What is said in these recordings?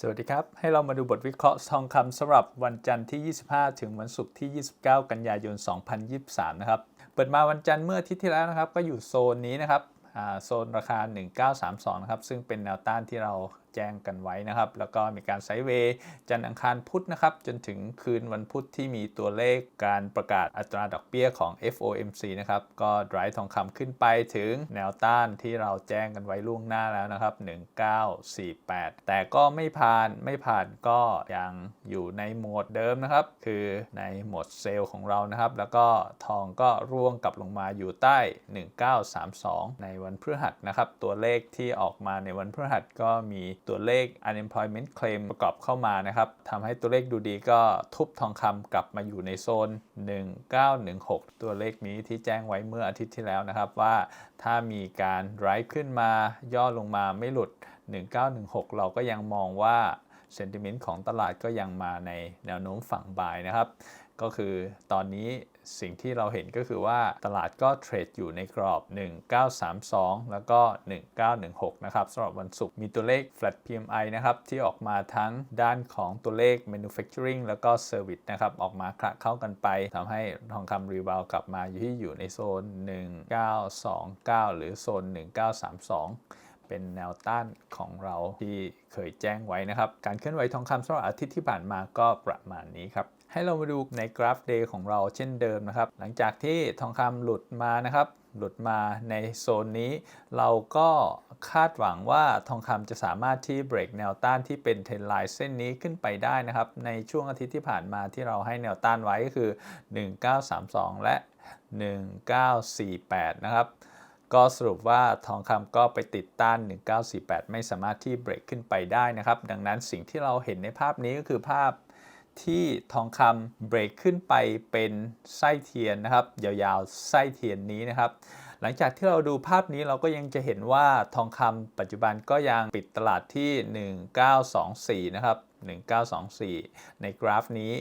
สวัสดีครับ ให้เรามาดูบทวิเคราะห์ทองคำสำหรับวันจันทร์ที่ 25 ถึงวันศุกร์ที่ 29 กันยายน 2023 นะครับ เปิดมาวันจันทร์เมื่ออาทิตย์ที่แล้วนะครับ ก็อยู่โซนนี้นะครับโซนราคา 1932 นะครับ ซึ่งเป็นแนวต้านที่เรา แจ้งกันไว้นะครับ แล้วก็มีการไซด์เวย์จันทร์อังคารพุธนะครับ จนถึงคืนวันพุธที่มีตัวเลขการประกาศอัตราดอกเบี้ยของ FOMC นะครับ ก็ดรายทองคำขึ้นไปถึงแนวต้านที่เราแจ้งกันไว้ล่วงหน้าแล้วนะครับ 1948 แต่ก็ไม่ผ่านไม่ผ่านก็ยังอยู่ในโหมดเดิมนะครับ คือในโหมดเซลล์ของเรานะครับ แล้วก็ทองก็ร่วงกลับลงมาอยู่ใต้ 1932 ในวันพฤหัสนะครับ ตัวเลขที่ออกมาในวันพฤหัสก็มีตัวเลข unemployment claim ประกอบเข้ามานะครับทำให้ตัวเลขดูดีก็ทุบทองคำกลับมาอยู่ในโซน 1916 ตัวเลขนี้ที่แจ้งไว้เมื่ออาทิตย์ที่แล้วนะครับว่าถ้ามีการไร้ขึ้นมาย่อลงมาไม่หลุด 1916 เราก็ยังมองว่า sentiment ของตลาดก็ยังมาในแนวโน้มฝั่งบายนะครับ ก็คือตอนนี้สิ่งที่เราเห็นก็คือว่าตลาดก็เทรดอยู่ในกรอบ 1932 แล้วก็ 1916 นะครับสำหรับวันศุกร์มีตัวเลข flat PMI นะครับ ที่ออกมาทั้งด้านของตัวเลข manufacturing แล้วก็ service นะครับ ออกมาคละเข้ากันไปทำให้ทองคำรีบาวกลับมาอยู่ที่อยู่ในโซน 1929 หรือโซน 1932 เป็นแนวต้านของเราที่เคยแจ้งไว้นะครับ การเคลื่อนไหวทองคำสำหรับอาทิตย์ที่ผ่านมาก็ประมาณนี้ครับ ให้เรามาดูในกราฟเดย์ของเราเช่นเดิมนะครับ หลังจากที่ทองคำหลุดมานะครับ หลุดมาในโซนนี้ เราก็คาดหวังว่าทองคำจะสามารถที่เบรกแนวต้านที่เป็นเทรนไลน์เส้นนี้ขึ้นไปได้นะครับ ในช่วงอาทิตย์ที่ผ่านมาที่เราให้แนวต้านไว้ก็คือ 1932 และ 1948 นะครับ ก็สรุปว่าทองคำก็ไปติดต้าน 1948 ไม่สามารถที่เบรกขึ้นไปได้นะครับ ดังนั้นสิ่งที่เราเห็นในภาพนี้ก็คือภาพที่ทองคำเบรกขึ้นไปเป็นไส้เทียนนะครับ ยาวๆไส้เทียนนี้นะครับ หลังจากที่เราดูภาพนี้เราก็ยังจะเห็นว่าทองคำปัจจุบันก็ยังปิดตลาดที่ 1924 นะครับ 1924 ในกราฟนี้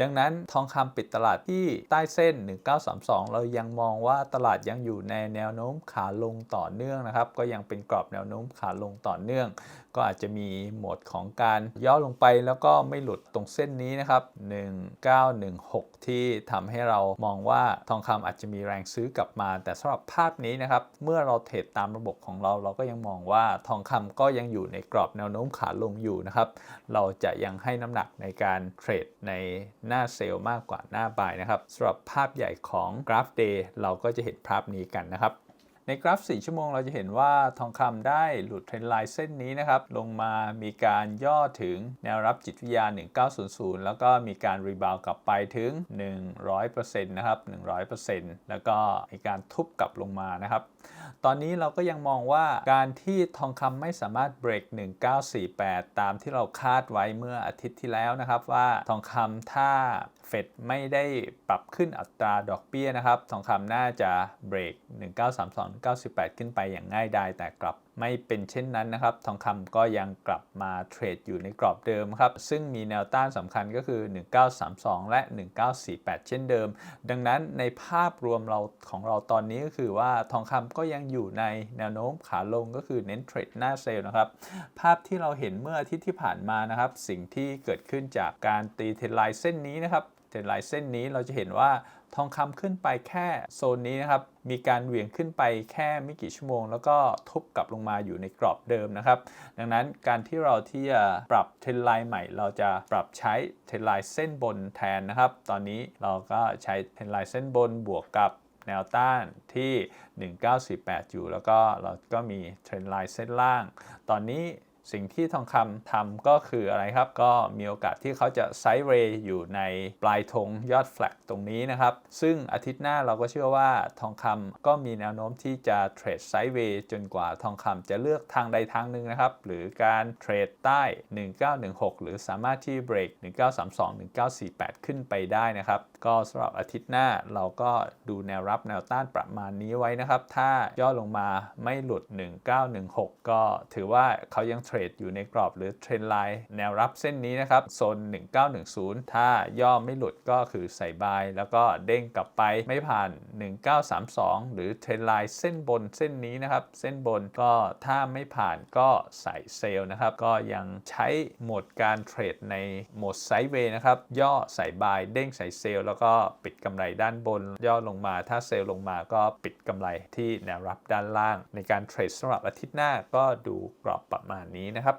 ดังนั้นทองคำปิดตลาดที่ใต้เส้น 1932 เรายังมองว่าตลาดยังอยู่ในแนวโน้มขาลงต่อเนื่องนะครับ ก็ยังเป็นกรอบแนวโน้มขาลงต่อเนื่อง ก็อาจจะมีโหมดของการย่อลงไปแล้วก็ไม่หลุดตรงเส้นนี้นะครับ 1916 ที่ทำให้เรามองว่าทองคำอาจจะมีแรงซื้อกลับมา แต่สำหรับภาพนี้นะครับ เมื่อเราเทรดตามระบบของเรา เราก็ยังมองว่าทองคำก็ยังอยู่ในกรอบแนวโน้มขาลงอยู่นะครับ เราจะจะยังให้น้ำหนักในการเทรดในหน้าเซลล์มากกว่าหน้าบายนะครับสำหรับภาพใหญ่ของกราฟเดย์เราก็จะเห็นภาพนี้กันนะครับ ในกราฟ 4 ชั่วโมงเราจะเห็นว่าทองคำได้หลุดเทรนไลน์เส้นนี้นะครับ ลงมามีการย่อถึงแนวรับจิตวิทยา 1900 แล้วก็มีการรีบาวกลับไปถึง 100%นะครับ 100%แล้วก็มีการทุบกลับลงมานะครับ ตอนนี้เราก็ยังมองว่าการที่ทองคำไม่สามารถเบรก 1948 ตามที่เราคาดไว้เมื่ออาทิตย์ที่แล้วนะครับว่าทองคำถ้าเฟดไม่ได้ปรับขึ้นอัตราดอกเบี้ยนะครับ ทองคำน่าจะเบรก 1932 98 ขึ้นไปอย่างง่ายดายแต่กลับไม่เป็นเช่นนั้นนะครับ ทองคำก็ยังกลับมาเทรดอยู่ในกรอบเดิมครับ ซึ่งมีแนวต้านสำคัญก็คือ 1932 และ 1948 เช่นเดิม ดังนั้นในภาพรวมเราของเราตอนนี้ก็คือว่าทองคำก็ยังอยู่ในแนวโน้มขาลงก็คือเน้นเทรดหน้าเซลล์นะครับ ภาพที่เราเห็นเมื่ออาทิตย์ที่ผ่านมานะครับ สิ่งที่เกิดขึ้นจากการตีเทรนไลน์เส้นนี้นะครับเทรนไลน์เส้นนี้เราจะเห็นว่า ทองคำขึ้นไปแค่โซนนี้นะครับ มีการเหวี่ยงขึ้นไปแค่ไม่กี่ชั่วโมง แล้วก็ทุบกลับลงมาอยู่ในกรอบเดิมนะครับ ดังนั้นการที่เราที่จะปรับเทรนไลน์ใหม่ เราจะปรับใช้เทรนไลน์เส้นบนแทนนะครับ ตอนนี้เราก็ใช้เทรนไลน์เส้นบนบวกกับแนวต้านที่ 1948 อยู่ แล้วก็เราก็มีเทรนไลน์เส้นล่าง ตอนนี้ สิ่งที่ทองคำทำก็คืออะไรครับ ก็มีโอกาสที่เขาจะไซด์เวย์อยู่ในปลายธงยอดแฟลกตรงนี้นะครับ ซึ่งอาทิตย์หน้าเราก็เชื่อว่าทองคำก็มีแนวโน้มที่จะเทรดไซด์เวย์จนกว่าทองคำจะเลือกทางใดทางหนึ่งนะครับ หรือการเทรดใต้ 1916 หรือสามารถที่เบรก1932 1948 ขึ้นไปได้นะครับ ก็สำหรับอาทิตย์หน้าเราก็ดูแนวรับแนวต้านประมาณนี้ไว้นะครับ ถ้าย่อลงมาไม่หลุด 1916 ก็ถือว่าเขายังเทรดอยู่ในกรอบหรือเทรนไลน์แนวรับเส้นนี้นะครับโซน 1910 ถ้าย่อไม่หลุดก็คือใส่บาย แล้วก็เด้งกลับไปไม่ผ่าน 1932 หรือเทรนไลน์เส้นบนเส้นนี้นะครับ เส้นบนก็ถ้าไม่ผ่านก็ใส่เซลล์นะครับ ก็ยังใช้โหมดการเทรดในโหมดไซด์เวย์นะครับ ย่อใส่บายเด้งใส่เซลล์แล้วก็ปิดกำไรด้านบน ย่อลงมาถ้าเซลล์ลงมาก็ปิดกำไรที่แนวรับด้านล่าง ในการเทรดสำหรับอาทิตย์หน้าก็ดูกรอบประมาณนี้นะครับ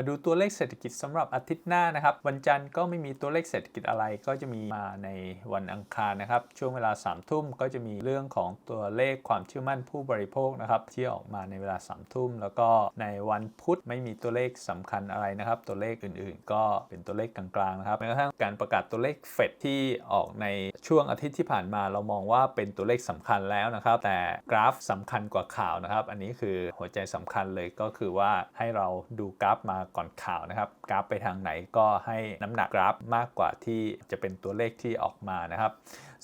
มาดูตัวเลขเศรษฐกิจสำหรับอาทิตย์หน้านะครับ วันจันทร์ก็ไม่มีตัวเลขเศรษฐกิจอะไร ก็จะมีมาในวันอังคารนะครับ ช่วงเวลา3ามทุ่มก็จะมีเรื่องของตัวเลขความเชื่อมั่นผู้บริโภคนะครับที่ออกมาในเวลา3ามทุ่มแล้วก็ในวันพุธไม่มีตัวเลขสำคัญอะไรนะครับ ตัวเลขอื่นๆ ก็เป็นตัวเลขกลางๆนะครับแม้กระทั่งการประกาศตัวเลขเฟดที่ออกในช่วงอาทิตย์ที่ผ่านมาเรามองว่าเป็นตัวเลขสำคัญแล้วนะครับ แต่กราฟสำคัญกว่าข่าวนะครับ อันนี้คือหัวใจสำคัญเลยก็คือว่าให้เราดูกราฟมาก่อนข่าวนะครับกราฟไปทางไหนก็ให้น้ำหนักกราฟมากกว่าที่จะเป็นตัวเลขที่ออกมานะครับ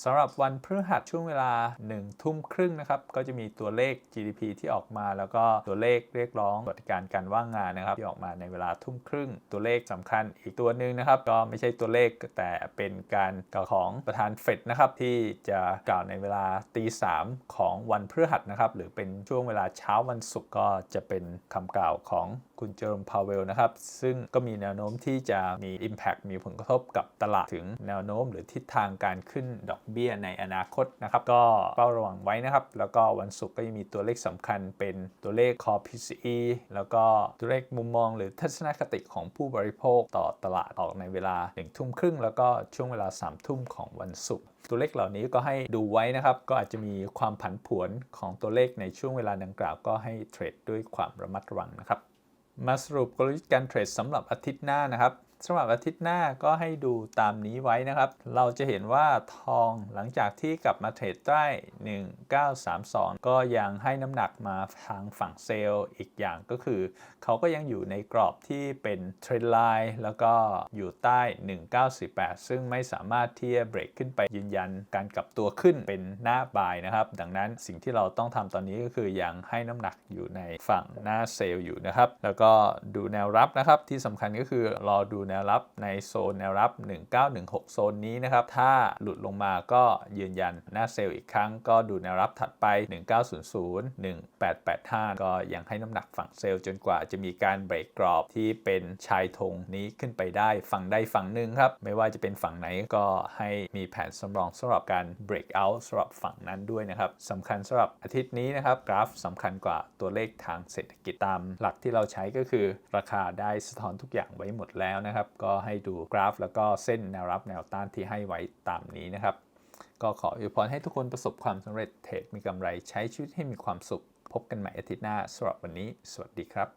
สำหรับวันพฤหัสช่วงเวลา 1 ทุ่มครึ่งนะครับ ก็จะมีตัวเลข GDP ที่ออกมา แล้วก็ตัวเลขเรียกร้องสวัสดิการการว่างงานนะครับ ที่ออกมาในเวลาทุ่มครึ่ง ตัวเลขสำคัญอีกตัวหนึ่งนะครับ ก็ไม่ใช่ตัวเลขแต่เป็นการกล่าวของประธานเฟดนะครับ ที่จะกล่าวในเวลาตีสามของวันพฤหัสนะครับ หรือเป็นช่วงเวลาเช้าวันศุกร์ก็จะเป็นคำกล่าวของคุณเจอร์มพาวเวลนะครับ ซึ่งก็มีแนวโน้มที่จะมี Impact มีผลกระทบกับตลาดถึงแนวโน้ม หรือทิศทางการขึ้นดอกเบี้ยในอนาคตนะครับ ก็เฝ้าระวังไว้นะครับ แล้วก็วันศุกร์ก็ยังมีตัวเลขสำคัญเป็นตัวเลข Core PCE แล้วก็ตัวเลขมุมมองหรือทัศนคติของผู้บริโภคต่อตลาดออกในเวลา1ทุ่มครึ่งแล้วก็ช่วงเวลา3ทุ่มของวันศุกร์ตัวเลขเหล่านี้ก็ให้ดูไว้นะครับ ก็อาจจะมีความผันผวนของตัวเลขในช่วงเวลาดังกล่าวก็ให้เทรดด้วยความระมัดระวังนะครับ มาสรุปกลยุทธ์การเทรดสำหรับอาทิตย์หน้านะครับสำหรับอาทิตย์หน้าก็ให้ดูตามนี้ไว้นะครับ เราจะเห็นว่าทองหลังจากที่กลับมาเทรดใต้ 1932 ก็ยังให้น้ำหนักมาทางฝั่งเซลล์อีกอย่างก็คือ เขาก็ยังอยู่ในกรอบที่เป็นเทรนไลน์แล้วก็อยู่ใต้ 1948 ซึ่งไม่สามารถที่จะเบรกขึ้นไปยืนยันการกลับตัวขึ้นเป็นหน้าบายนะครับ ดังนั้นสิ่งที่เราต้องทำตอนนี้ก็คือยังให้น้ำหนักอยู่ในฝั่งหน้าเซลล์อยู่นะครับ แล้วก็ดูแนวรับนะครับที่สำคัญก็คือรอดูแนวรับในโซนแนวรับ 1916 โซนนี้นะครับ ถ้าหลุดลงมาก็ยืนยันหน้าเซลล์อีกครั้ง ก็ดูแนวรับถัดไป 1900 1885 ก็ยังให้น้ำหนักฝั่งเซลล์จนกว่าจะมีการเบรกกรอบที่เป็นชายธงนี้ขึ้นไปได้ฝั่งใดฝั่งหนึ่งครับ ไม่ว่าจะเป็นฝั่งไหนก็ให้มีแผนสำรองสำหรับการ break out สำหรับฝั่งนั้นด้วยนะครับสำคัญสำหรับอาทิตย์นี้นะครับ กราฟสำคัญกว่าตัวเลขทางเศรษฐกิจตามหลักที่เราใช้ก็คือ ราคาได้สะท้อนทุกอย่างไว้หมดแล้วนะนะครับ ก็ให้ดูกราฟ แล้วก็เส้นแนวรับแนวต้านที่ให้ไว้ตามนี้นะครับ ก็ขออวยพรให้ทุกคนประสบความสำเร็จเทรดมีกำไรใช้ชีวิตให้มีความสุข พบกันใหม่อาทิตย์หน้าสำหรับวันนี้ สวัสดีครับ